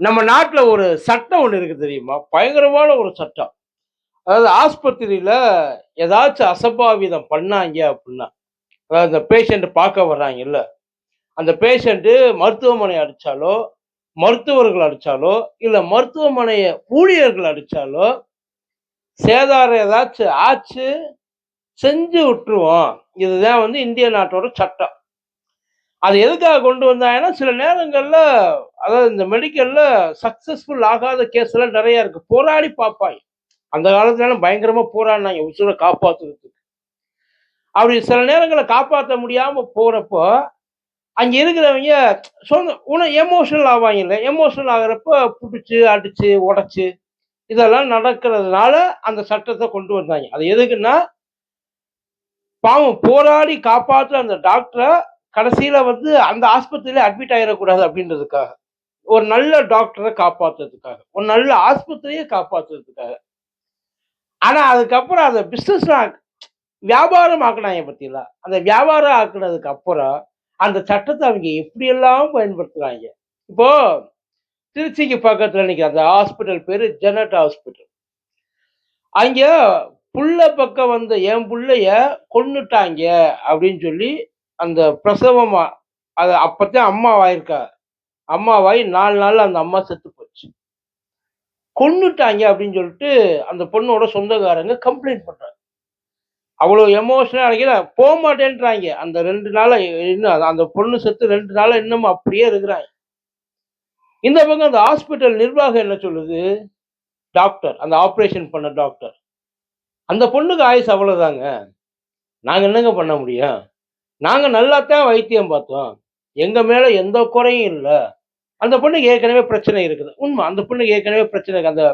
நம்ம நாட்டில் ஒரு சட்டம் ஒன்று இருக்குது தெரியுமா? பயங்கரமான ஒரு சட்டம். அதாவது ஆஸ்பத்திரியில் ஏதாச்சும் அசம்பாவிதம் பண்ணாங்க அப்படின்னா அதாவது அந்த பேஷண்ட் பார்க்க வர்றாங்கல்ல, அந்த பேஷண்ட்டு மருத்துவமனை அடித்தாலோ மருத்துவர்கள் அடித்தாலோ இல்லை மருத்துவமனையை ஊழியர்கள் அடித்தாலோ சேதாரம் ஏதாச்சும் ஆச்சு, செஞ்சு விட்டுருவோம். இதுதான் வந்து இந்திய நாட்டோட சட்டம். அது எதுக்காக கொண்டு வந்தாங்கன்னா, சில நேரங்களில் அதாவது இந்த மெடிக்கல்ல சக்சஸ்ஃபுல் ஆகாத கேஸ் எல்லாம் நிறைய இருக்கு. போராடி பார்ப்பாய் அந்த காலத்துலலாம் பயங்கரமா போராடினாங்க உசுரை காப்பாத்துறதுக்கு. அப்படி சில நேரங்களை காப்பாற்ற முடியாம போறப்போ, அங்க இருக்கிறவங்க சொந்த உன எமோஷனல் ஆவாங்கல்ல. எமோஷனல் ஆகுறப்ப புடிச்சு, அடிச்சு, உடைச்சு இதெல்லாம் நடக்கிறதுனால அந்த சட்டத்தை கொண்டு வந்தாங்க அது எதுக்குன்னா பாவம் போராடி காப்பாற்ற அந்த டாக்டரை கடைசியில வந்து அந்த ஆஸ்பத்திரியில அட்மிட் ஆகிடக்கூடாது அப்படின்றதுக்காக. ஒரு நல்ல டாக்டரை காப்பாத்துறதுக்காக. ஒரு நல்ல ஆஸ்பத்திரியை காப்பாத்துறதுக்காக. ஆனா அதுக்கப்புறம் அதை பிசினஸ்ல வியாபாரம் ஆக்கினாங்க பார்த்தீங்களா? அந்த வியாபாரம் ஆக்குனதுக்கு அப்புறம், அந்த சட்டத்தை அவங்க எப்படியெல்லாம் பயன்படுத்துகிறாங்க இப்போ திருச்சிக்கு பக்கத்துல இன்னைக்கு அந்த ஹாஸ்பிட்டல் பேரு ஜெனட் ஹாஸ்பிட்டல். அங்க புள்ள பக்கம் வந்த என் புள்ளைய கொண்டுட்டாங்க அப்படின்னு சொல்லி அந்த பிரசவமா அது அப்பத்தான் அம்மாவாயிருக்கா. அம்மாவாய் நாலு நாள் அந்த அம்மா செத்து போச்சு. கொண்டுட்டாங்க அப்படின்னு சொல்லிட்டு அந்த பொண்ணோட சொந்தக்காரங்க கம்ப்ளைண்ட் பண்றாங்க. அவ்வளோ எமோஷனாக எமோஷனலா போக மாட்டேன்றாங்க அந்த ரெண்டு நாளாக இன்னும் அந்த பொண்ணு செத்து ரெண்டு நாளாக இன்னமும் அப்படியே இருக்கிறாங்க. இந்த பக்கம் அந்த ஹாஸ்பிட்டல் நிர்வாகம் என்ன சொல்லுது? டாக்டர் அந்த ஆப்ரேஷன் பண்ண டாக்டர். அந்த பொண்ணுக்கு ஆயுசு அவ்வளோதாங்க. நாங்கள் என்னங்க பண்ண முடியும்? நாங்கள் நல்லாத்தான் வைத்தியம் பார்த்தோம். எங்க மேல எந்த குறையும் இல்லை அந்த பொண்ணுக்கு ஏற்கனவே பிரச்சனை இருக்குது. உண்மை அந்த பொண்ணுக்கு ஏற்கனவே பிரச்சனை இருக்கு. அந்த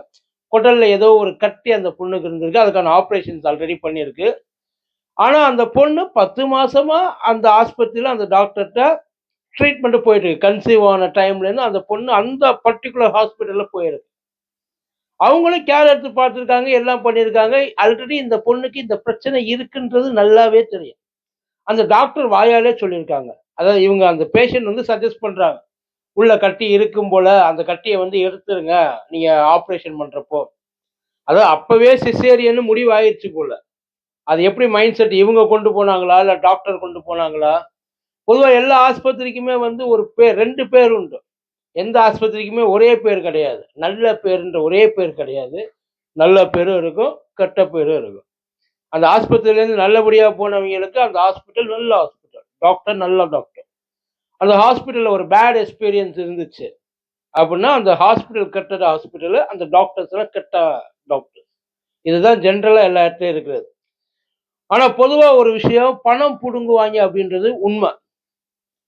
குடல்ல ஏதோ ஒரு கட்டி அந்த பொண்ணுக்கு இருந்திருக்கு. அதுக்கான ஆப்ரேஷன்ஸ் ஆல்ரெடி பண்ணியிருக்கு. ஆனா அந்த பொண்ணு 10 மாசமா அந்த ஆஸ்பத்திரியில அந்த டாக்டர்கிட்ட ட்ரீட்மெண்ட் போயிட்டு இருக்கு. கன்சீவ் ஆன டைம்லேருந்து அந்த பொண்ணு அந்த பர்ட்டிகுலர் ஹாஸ்பிட்டல்ல போயிருக்கு. அவங்களும் கேர் எடுத்து பார்த்துருக்காங்க. எல்லாம் பண்ணியிருக்காங்க. ஆல்ரெடி இந்த பொண்ணுக்கு இந்த பிரச்சனை இருக்குன்றது நல்லாவே தெரியும். அந்த டாக்டர் வாயாலே சொல்லியிருக்காங்க. அதாவது இவங்க அந்த பேஷண்ட் வந்து சஜஸ்ட் பண்ணுறாங்க உள்ள கட்டி இருக்கும் போல, அந்த கட்டியை வந்து எடுத்துருங்க. நீங்கள் ஆப்ரேஷன் பண்ணுறப்போ அதாவது அப்போவே சிசேரியன்னு முடிவு ஆயிருச்சு போல. அது எப்படி மைண்ட் செட் இவங்க கொண்டு போனாங்களா? இல்லை டாக்டர் கொண்டு போனாங்களா? பொதுவாக எல்லா ஆஸ்பத்திரிக்குமே வந்து ஒரு பேர் ரெண்டு பேர் உண்டு. எந்த ஆஸ்பத்திரிக்குமே ஒரே பேர் கிடையாது. நல்ல பேருன்ற ஒரே பேர் கிடையாது. நல்ல பேரும் இருக்கும், கெட்ட பேரும் இருக்கும். அந்த ஆஸ்பத்திரியிலேருந்து நல்லபடியாக போனவங்களுக்கு அந்த ஹாஸ்பிட்டல் நல்ல ஹாஸ்பிட்டல். டாக்டர் நல்ல டாக்டர். அந்த ஹாஸ்பிட்டலில் ஒரு பேட் எக்ஸ்பீரியன்ஸ் இருந்துச்சு. அப்படின்னா அந்த ஹாஸ்பிட்டல் கெட்டது ஹாஸ்பிட்டலு, அந்த டாக்டர்ஸ்லாம் கெட்ட டாக்டர். இதுதான் ஜென்ரலாக எல்லா இடத்துலையும் இருக்கிறது. ஆனால் பொதுவாக ஒரு விஷயம் பணம் பிடுங்குவாங்க அப்படின்றது உண்மை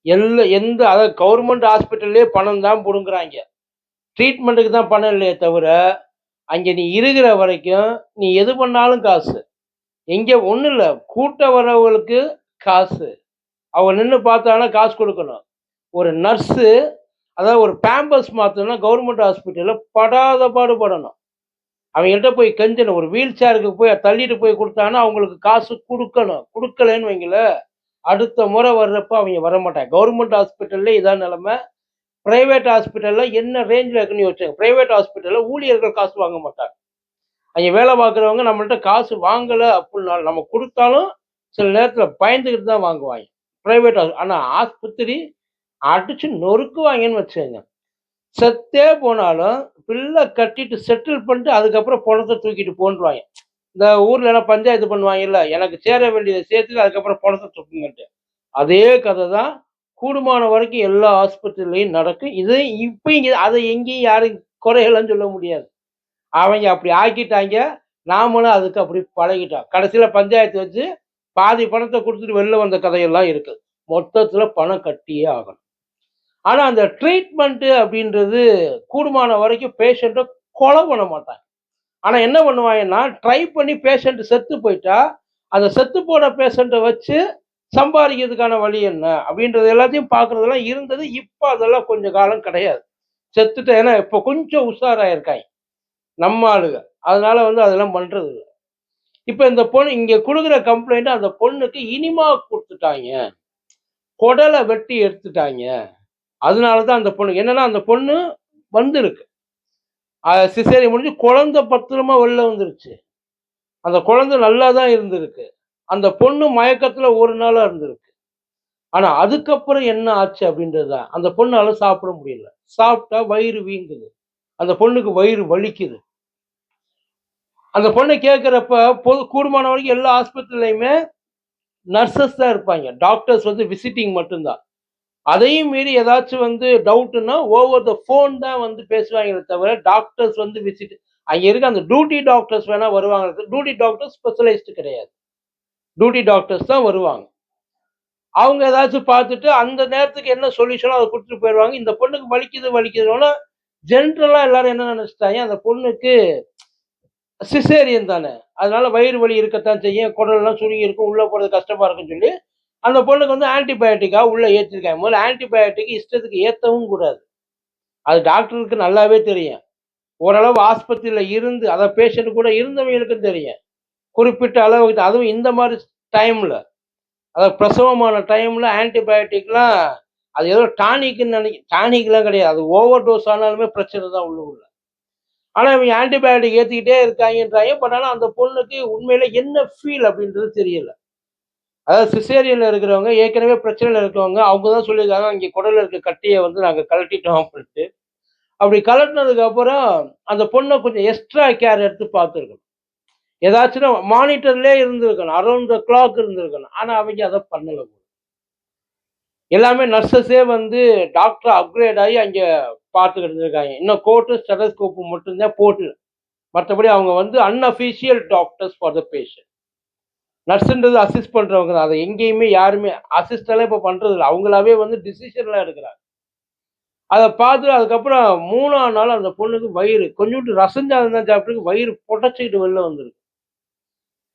எல்ல எந்த அதாவது கவர்மெண்ட் ஹாஸ்பிட்டல்லே பணம் தான் பிடுங்குறாங்க ட்ரீட்மெண்ட்டுக்கு தான் பணம் இல்லையே தவிர, அங்கே நீ இருக்கிற வரைக்கும் நீ எது பண்ணாலும் காசு. எங்கே ஒன்றும் இல்லை கூட்ட வரவங்களுக்கு காசு. அவங்க நின்னு பார்த்தாங்கன்னா காசு கொடுக்கணும் ஒரு நர்ஸு அதாவது ஒரு பேம்பர்ஸ் மாற்றணும்னா கவர்மெண்ட் ஹாஸ்பிட்டலில் படாத பாடுபடணும் அவங்கள்ட்ட போய் கெஞ்சணும். ஒரு வீல் சேருக்கு போய் தள்ளிட்டு போய் கொடுத்தாங்கன்னா அவங்களுக்கு காசு கொடுக்கணும் கொடுக்கலன்னு வைங்கள அடுத்த முறை வர்றப்ப அவங்க வரமாட்டாங்க. கவர்மெண்ட் ஹாஸ்பிட்டல்ல இதான் நிலமை பிரைவேட் ஹாஸ்பிட்டல்ல என்ன ரேஞ்சில் இருக்குன்னு வச்சாங்க ப்ரைவேட் ஹாஸ்பிட்டலில் ஊழியர்கள் காசு வாங்க மாட்டாங்க. அங்கே வேலை பார்க்குறவங்க நம்மள்ட்ட காசு வாங்கலை அப்படின்னாலும் நம்ம கொடுத்தாலும் சில நேரத்தில் பயந்துகிட்டு தான் வாங்குவாங்க பிரைவேட் ஆனால் ஆஸ்பத்திரி அடிச்சு நொறுக்குவாங்கன்னு வச்சுக்கோங்க செத்தே போனாலும் பிள்ளை கட்டிட்டு செட்டில் பண்ணிட்டு அதுக்கப்புறம் பணத்தை தூக்கிட்டு போன்றுவாங்க இந்த ஊர்லலாம் பஞ்சாயத்து பண்ணுவாங்கல்ல, எனக்கு சேர வேண்டியதை சேர்த்துட்டு அதுக்கப்புறம் பணத்தை தூக்குங்கன்ட்டு. அதே கதை தான் கூடுமான வரைக்கும் எல்லா ஆஸ்பத்திரிலையும் நடக்கும். இது இப்போ இங்கே அதை எங்கேயும் யாரும் குறைகள்லாம் சொல்ல முடியாது. அவங்க அப்படி ஆக்கிட்டாங்க நாமளும் அதுக்கு அப்படி பழகிட்டோம். கடைசியில் பஞ்சாயத்து வச்சு பாதி பணத்தை கொடுத்துட்டு வெளில வந்த கதையெல்லாம் இருக்கு. மொத்தத்துல பணம் கட்டியே ஆகணும். ஆனா அந்த ட்ரீட்மெண்ட் அப்படின்றது கூடுமான வரைக்கும் பேஷண்ட்ட கொலை பண்ண மாட்டாங்க. ஆனா என்ன பண்ணுவாங்கன்னா, ட்ரை பண்ணி பேஷண்ட் செத்து போயிட்டா, அந்த செத்து போன பேஷண்ட்ட வச்சு சம்பாதிக்கிறதுக்கான வழி என்ன? அப்படின்றது எல்லாத்தையும் பார்க்குறதெல்லாம் இருந்தது. இப்போ அதெல்லாம் கொஞ்சம் காலம் கிடையாது. செத்துட்டு ஏன்னா இப்போ கொஞ்சம் உஷாராயிருக்காங்க நம்ம ஆளுங்க அதனால வந்து அதெல்லாம் பண்றது இல்லை இப்போ இந்த பொண்ணு இங்கே கொடுக்குற கம்ப்ளைண்ட் அந்த பொண்ணுக்கு இனிமா கொடுத்துட்டாங்க. குடலை வெட்டி எடுத்துட்டாங்க. அதனால தான் அந்த பொண்ணு என்னன்னா அந்த பொண்ணு வந்திருக்கு. சிசேரி முடிஞ்சு குழந்தை பத்திரமா வெளில வந்துருச்சு. அந்த குழந்தை நல்லா தான் இருந்திருக்கு. அந்த பொண்ணு மயக்கத்துல ஒரு நாளாக இருந்திருக்கு. ஆனா அதுக்கப்புறம் என்ன ஆச்சு அப்படின்றது தான் அந்த பொண்ணால சாப்பிட முடியல. சாப்பிட்டா வயிறு வீங்குது. அந்த பொண்ணுக்கு வயிறு வலிக்குது. அந்த பொண்ணை கேட்குறப்ப பொது கூடுமான வரைக்கும் எல்லா ஆஸ்பத்திரிலையுமே நர்சஸ் தான் இருப்பாங்க. டாக்டர்ஸ் வந்து விசிட்டிங் மட்டும்தான். அதையும் மீறி ஏதாச்சும் வந்து டவுட்டுன்னா ஓவர் த ஃபோன் தான் வந்து பேசுவாங்களே தவிர டாக்டர்ஸ் வந்து விசிட் அங்கே இருக்க அந்த டியூட்டி டாக்டர்ஸ் வேணால் வருவாங்க. டியூட்டி டாக்டர்ஸ் ஸ்பெஷலைஸ்டு கிடையாது. டியூட்டி டாக்டர்ஸ் தான் வருவாங்க. அவங்க ஏதாச்சும் பார்த்துட்டு அந்த நேரத்துக்கு என்ன சொல்யூஷனோ அதை கொடுத்துட்டு போயிடுவாங்க. இந்த பொண்ணுக்கு வலிக்குது வலிக்குதுன்னா ஜென்ரலாக எல்லாரும் என்ன நினச்சிட்டாங்க? அந்த பொண்ணுக்கு சிசேரியன் தானே. அதனால வயிறு வலி இருக்கத்தான் செய்யும் குடல்லாம் சுருங்கி இருக்கும் உள்ளே போகிறது கஷ்டமாக இருக்குன்னு சொல்லி அந்த பொண்ணுக்கு வந்து ஆன்டிபயோட்டிக்காக உள்ளே ஏற்றிருக்காங்க முதல்ல ஆன்டிபயோட்டிக் இஷ்டத்துக்கு ஏற்றவும் கூடாது. அது டாக்டருக்கு நல்லாவே தெரியும். ஓரளவு ஆஸ்பத்திரியில் இருந்து அதை பேஷண்ட் கூட இருந்தவங்களுக்கும் தெரியும். குறிப்பிட்ட அளவுக்கு அதுவும் இந்த மாதிரி டைமில் அதாவது பிரசவமான டைமில் ஆன்டிபயோட்டிக்லாம் அது ஏதோ டானிக்குன்னு நினைக்க டானிக்லாம் கிடையாது. அது ஓவர் டோஸ் ஆனாலுமே பிரச்சனை தான் உள்ள உள்ள ஆனால் அவங்க ஆன்டிபயோட்டிக் ஏற்றிக்கிட்டே இருக்காங்கன்றாங்க. பட் ஆனால் அந்த பொண்ணுக்கு உண்மையில என்ன ஃபீல் அப்படின்றது தெரியல. அதாவது சிசேரியனில் இருக்கிறவங்க ஏற்கனவே பிரச்சனையில் இருக்கிறவங்க அவங்க தான் சொல்லியிருக்காங்க அங்கே குடலில் இருக்க கட்டியை வந்து நாங்கள் கலட்டிட்டோம் அப்படின்ட்டு. அப்படி கலட்டினதுக்கப்புறம் அந்த பொண்ணை கொஞ்சம் எக்ஸ்ட்ரா கேர் எடுத்து பார்த்துருக்கணும். ஏதாச்சும் மானிட்டர்லேயே இருந்திருக்கணும். அரௌண்ட் த கிளாக் இருந்திருக்கணும். ஆனால் அவங்க அதை பண்ணலை எல்லாமே நர்சஸே வந்து டாக்டர் அப்கிரேட் ஆகி அங்கே பார்த்துக்கிட்டு இருக்காங்க இன்னும் கோட்டு ஸ்டெலஸ்கோப்பு மட்டும்தான் போட்டு. மற்றபடி அவங்க வந்து unofficial doctors for the patient நர்ஸுன்றது assist பண்ணுறவங்க தான். அதை எங்கேயுமே யாருமே அசிஸ்டெல்லாம் இப்போ பண்ணுறது இல்லை. அவங்களாவே வந்து டிசிஷன்லாம் எடுக்கிறாங்க. அதை பார்த்து அதுக்கப்புறம் மூணாம் நாள் அந்த பொண்ணுக்கு வயிறு கொஞ்சோண்டு ரசஞ்சாதம் தான் சாப்பிட்டு வயிறு புடச்சிக்கிட்டு வெளில வந்துருக்கு.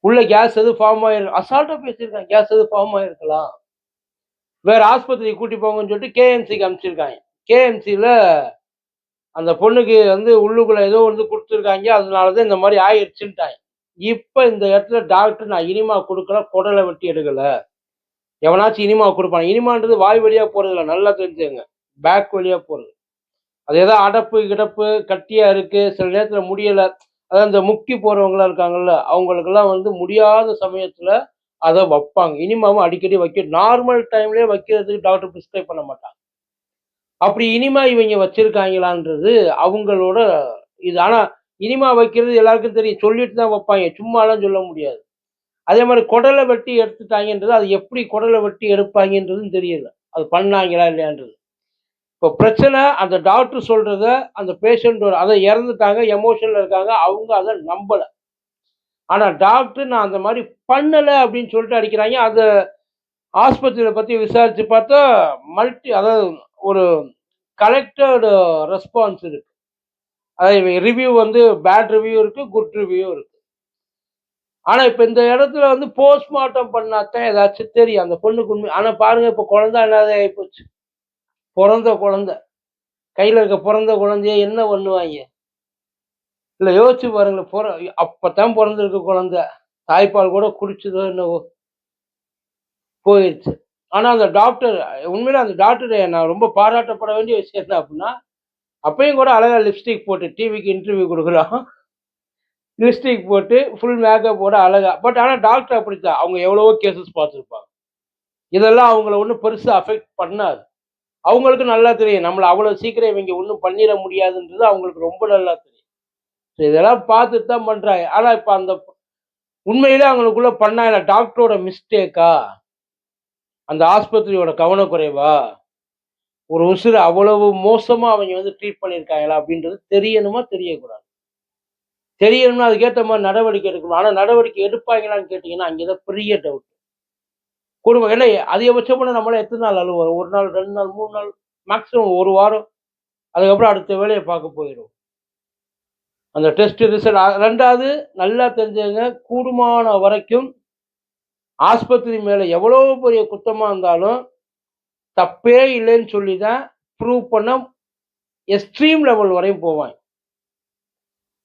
உள்ள கேஸ் எதுவும் ஃபார்ம் ஆயிருக்கு அசால்ட்டாக பேசியிருக்காங்க. கேஸ் எதுவும் ஃபார்ம் ஆயிருக்கலாம். வேற ஆஸ்பத்திரிக்கு கூட்டி போங்கன்னு சொல்லிட்டு கேஎம்சிக்கு அனுப்பிச்சிருக்காங்க. கேஎம்சியில் அந்த பொண்ணுக்கு வந்து உள்ளுக்குள்ள ஏதோ வந்து கொடுத்துருக்காங்க. அதனால தான் இந்த மாதிரி ஆயிடுச்சுன்ட்டாங்க இப்போ இந்த இடத்துல டாக்டர் நான் இனிமா கொடுக்கல குடலை வெட்டி எடுக்கலை. எவனாச்சும் இனிமா கொடுப்பான்? இனிமான்றது வாய் வழியாக போகிறது இல்லை நல்லா தெரிஞ்சுங்க பேக் வழியாக போகிறது அது ஏதோ அடப்பு கிடப்பு கட்டியாக இருக்குது சில நேரத்தில் முடியலை. அதாவது இந்த முக்கி போகிறவங்களாம் இருக்காங்கல்ல அவங்களுக்கெல்லாம் வந்து முடியாத சமயத்தில் அதை வைப்பாங்க. இனிமாவும் அடிக்கடி வைக்க நார்மல் டைம்லேயே வைக்கிறதுக்கு டாக்டர் ப்ரிஸ்கிரைப் பண்ண மாட்டாங்க. அப்படி இனிமா இவங்க வச்சிருக்காங்களான்றது அவங்களோட இது. ஆனால் இனிமா வைக்கிறது எல்லாருக்கும் தெரியும். சொல்லிட்டு தான் வைப்பாங்க. சும்மாலாம் சொல்ல முடியாது. அதே மாதிரி குடலை வெட்டி எடுத்துட்டாங்கன்றது அது எப்படி குடலை வெட்டி எடுப்பாங்கன்றதும் தெரியல. அது பண்ணாங்களா இல்லையான்றது. இப்போ பிரச்சனை அந்த டாக்டர் சொல்கிறத அந்த பேஷண்ட்டோட அதை இறந்துட்டாங்க எமோஷனில் இருக்காங்க அவங்க அதை நம்பலை. ஆனால் டாக்டர் நான் அந்த மாதிரி பண்ணலை அப்படின்னு சொல்லிட்டு அடிக்கிறாங்க. அதை ஆஸ்பத்திரியை பற்றி விசாரித்து பார்த்தா மல்டி அதாவது ஒரு கலெக்டடு ரெஸ்பான்ஸ் இருக்கு. அதாவது ரிவ்யூ வந்து பேட் ரிவ்யூ இருக்கு குட் ரிவ்யூ இருக்கு. ஆனால் இப்போ இந்த இடத்துல வந்து போஸ்ட்மார்ட்டம் பண்ணாதான் ஏதாச்சும் தெரியும். அந்த பொண்ணுக்கு உண்மை ஆனால் பாருங்க இப்போ குழந்தை இல்லாத ஆகிப்போச்சு பிறந்த குழந்தை. கையில் இருக்க பிறந்த குழந்தைய என்ன பண்ணுவாங்க? இல்லை யோசிச்சு பாருங்களேன் பிற அப்பதான் பிறந்திருக்க குழந்தை. தாய்ப்பால் கூட குடிச்சதோ என்னவோ. போயிடுச்சு. ஆனால் அந்த டாக்டர் உண்மையில அந்த டாக்டரை நான் ரொம்ப பாராட்டப்பட வேண்டிய விஷயம் என்ன அப்படின்னா அப்பயும் கூட அழகா லிப்ஸ்டிக் போட்டு டிவிக்கு இன்டர்வியூ கொடுக்குறோம் லிப்ஸ்டிக் போட்டு ஃபுல் மேக்கப் போட அழகா பட் ஆனால் டாக்டர் அப்படித்தான். அவங்க எவ்வளவோ கேசஸ் பார்த்துருப்பாங்க. இதெல்லாம் அவங்கள ஒன்றும் பெருசாக அஃபெக்ட் பண்ணாது. அவங்களுக்கு நல்லா தெரியும். நம்மளை அவ்வளோ சீக்கிரம் இவங்க ஒன்றும் பண்ணிட முடியாதுன்றது அவங்களுக்கு ரொம்ப நல்லா தெரியும். ஸோ இதெல்லாம் பார்த்துட்டு தான் பண்ணுறாங்க ஆனால் இப்போ அந்த உண்மையிலே அவங்களுக்குள்ள இல்லை டாக்டரோட மிஸ்டேக்கா அந்த ஆஸ்பத்திரியோட கவனக்குறைவா? ஒரு உசுறு அவ்வளவு மோசமாக அவங்க வந்து ட்ரீட் பண்ணியிருக்காங்களா அப்படின்றது தெரியணுமா தெரியக்கூடாது? தெரியணும்னா அதுக்கேற்ற மாதிரி நடவடிக்கை எடுக்கணும். ஆனால் நடவடிக்கை எடுப்பாங்களான்னு கேட்டிங்கன்னா அங்கே தான் பெரிய டவுட் குடும்பம் ஏன்னா அதிகபட்சம் பண்ண நம்மளால எத்தனை நாள் அழுவோம் ஒரு நாள் ரெண்டு நாள் மூணு நாள் மேக்ஸிமம் ஒரு வாரம். அதுக்கப்புறம் அடுத்த வேலையை பார்க்க போயிடும் அந்த டெஸ்ட் ரிசல்ட் ரெண்டாவது நல்லா தெரிஞ்சவங்க கூடுமான வரைக்கும் ஆஸ்பத்திரி மேலே எவ்வளோ பெரிய குத்தமாக இருந்தாலும் தப்பே இல்லைன்னு சொல்லி தான் ப்ரூவ் பண்ண எக்ஸ்ட்ரீம் லெவல் வரையும் போவான்.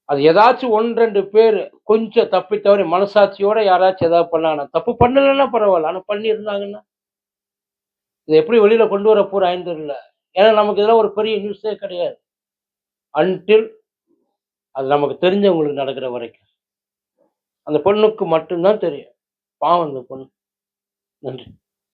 அது ஏதாச்சும் ஒன்று ரெண்டு பேர் கொஞ்சம் தப்பி தவறி மனசாட்சியோட யாராச்சும் ஏதாவது பண்ணாங்கன்னா தப்பு பண்ணலைன்னா பரவாயில்ல. ஆனால் பண்ணியிருந்தாங்கன்னா? இதை எப்படி வெளியில் கொண்டு வர போறாங்கன்னு தெரியல. ஏன்னா நமக்கு இதெல்லாம் ஒரு பெரிய நியூஸே கிடையாது. அன்டில் அது நமக்கு தெரிஞ்சவங்களுக்கு நடக்கிற வரைக்கும். அந்த பொண்ணுக்கு மட்டும்தான் தெரியும். பாவம் அந்த பொண்ணு. நன்றி.